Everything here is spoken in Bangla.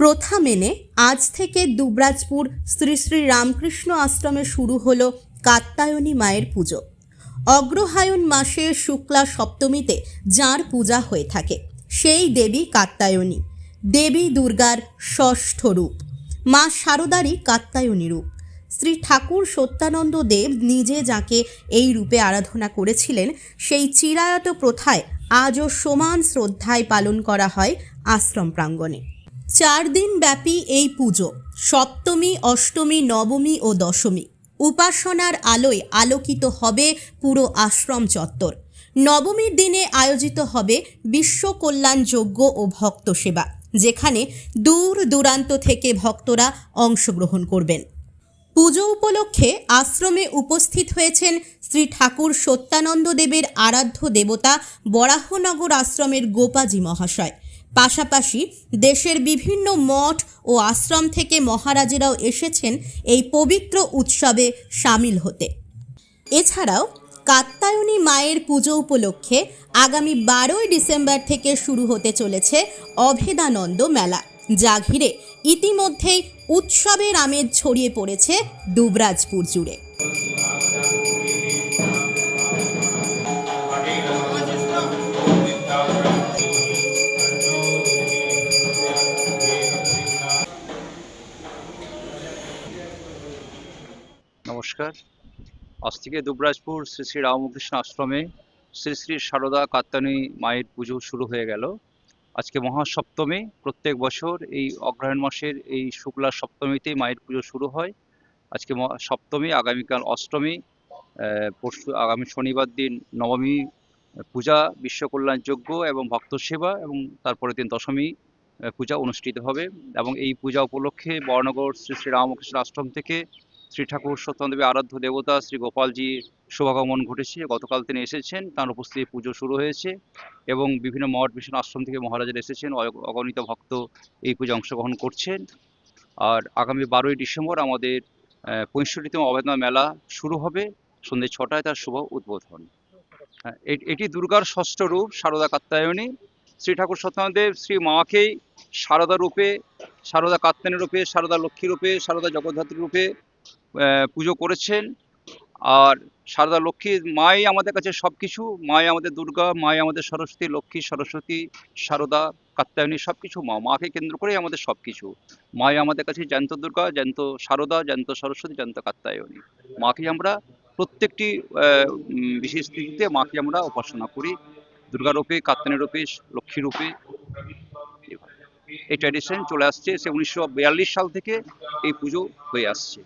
প্রথা মেনে আজ থেকে দুবরাজপুর শ্রী শ্রী রামকৃষ্ণ আশ্রমে শুরু হলো কাত্তায়নী মায়ের পুজো। অগ্রহায়ণ মাসে শুক্লা সপ্তমীতে যার পূজা হয়ে থাকে, সেই দেবী কাত্তায়নী দেবী দুর্গার ষষ্ঠ রূপ, মা শারদারই কাত্তায়নী রূপ। শ্রী ঠাকুর সত্যানন্দ দেব নিজে যাকে এই রূপে আরাধনা করেছিলেন, সেই চিরায়ত প্রথায় আজও সমান শ্রদ্ধায় পালন করা হয় আশ্রম প্রাঙ্গণে। চার দিন ব্যাপী এই পুজো, সপ্তমী, অষ্টমী, নবমী ও দশমী। উপাসনার আলোয় আলোকিত হবে পুরো আশ্রম চত্বর। নবমীর দিনে আয়োজিত হবে বিশ্ব কল্যাণ যজ্ঞ ও ভক্ত সেবা, যেখানে দূর দূরান্ত থেকে ভক্তরা অংশগ্রহণ করবেন। পুজো উপলক্ষে আশ্রমে উপস্থিত হয়েছেন শ্রী ঠাকুর সত্যানন্দ দেবের আরাধ্য দেবতা বরাহনগর আশ্রমের গোপাজি মহাশয়। পাশাপাশি দেশের বিভিন্ন মঠ ও আশ্রম থেকে মহারাজেরাও এসেছেন এই পবিত্র উৎসবে সামিল হতে। এছাড়াও কাত্তায়নী মায়ের পুজো উপলক্ষে আগামী বারোই ডিসেম্বর থেকে শুরু হতে চলেছে অভেদানন্দ মেলা, যা ঘিরে ইতিমধ্যেই উৎসবের আমেজ ছড়িয়ে পড়েছে দুবরাজপুর জুড়ে। নমস্কার। আজ থেকে দুবরাজপুর শ্রী শ্রী রামকৃষ্ণ আশ্রমে শ্রী শ্রী সারদা কাত্তানী মায়ের পুজো শুরু হয়ে গেল। আজকে মহাসপ্তমী, প্রত্যেক বছর এই অগ্রহায়ণ মাসের এই শুক্লা সপ্তমীতেই মায়ের পুজো শুরু হয়। আজকে সপ্তমী আগামীকাল অষ্টমী পরশু, আগামী শনিবার দিন নবমী, পূজা বিশ্বকল্যাণ যজ্ঞ এবং ভক্ত সেবা এবং তারপরের দিন দশমী পূজা অনুষ্ঠিত হবে এবং এই পূজা উপলক্ষে বর্ণগর শ্রী শ্রী রামকৃষ্ণ আশ্রম থেকে শ্রী ঠাকুর সত্যদেবের আরাধ্য দেবতা শ্রী গোপালজি শুভাগমন ঘটেছে। গতকাল তিনি এসেছেন তার উপস্থিতি পুজো শুরু হয়েছে এবং বিভিন্ন মঠ বিভিন্ন আশ্রম থেকে মহারাজারা এসেছেন অগ- অগণিত ভক্ত এই পুজো অংশগ্রহণ করছেন। আর আগামী বারোই ডিসেম্বর আমাদের পঁয়ষট্টিতম অবেদনা মেলা শুরু হবে। সন্ধ্যে ছটায় তার শুভ উদ্বোধন। হ্যাঁ, এটি দুর্গার ষষ্ঠ রূপ শারদা কাত্তায়নী শ্রী ঠাকুর সত্যনাদেব শ্রী মাকেই শারদা রূপে শারদা কাত্তায়নী রূপে শারদা লক্ষ্মী রূপে শারদা জগদ্ধাত্রী রূপে পুজো করেছেন। আর সারদা লক্ষ্মী মাই আমাদের কাছে সব কিছু মাই আমাদের দুর্গা, মাই আমাদের সরস্বতী, লক্ষ্মী, সরস্বতী, সারদা, কাত্যায়নী সব কিছু মা, মাকে কেন্দ্র করেই আমাদের সব কিছু মাই আমাদের কাছে জ্যান্ত দুর্গা, জ্যান্ত সারদা, জ্যান্ত সরস্বতী, জ্যান্ত কাত্যায়নী। মাকে আমরা প্রত্যেকটি বিশেষ তিথিতে মাকে আমরা উপাসনা করি। দুর্গা রূপে, কাত্যায়নী রূপে, লক্ষ্মী রূপে। এই ট্র্যাডিশন চলে আসছে। সে উনিশশো বিয়াল্লিশ সাল থেকে এই পুজো হয়ে আসছে।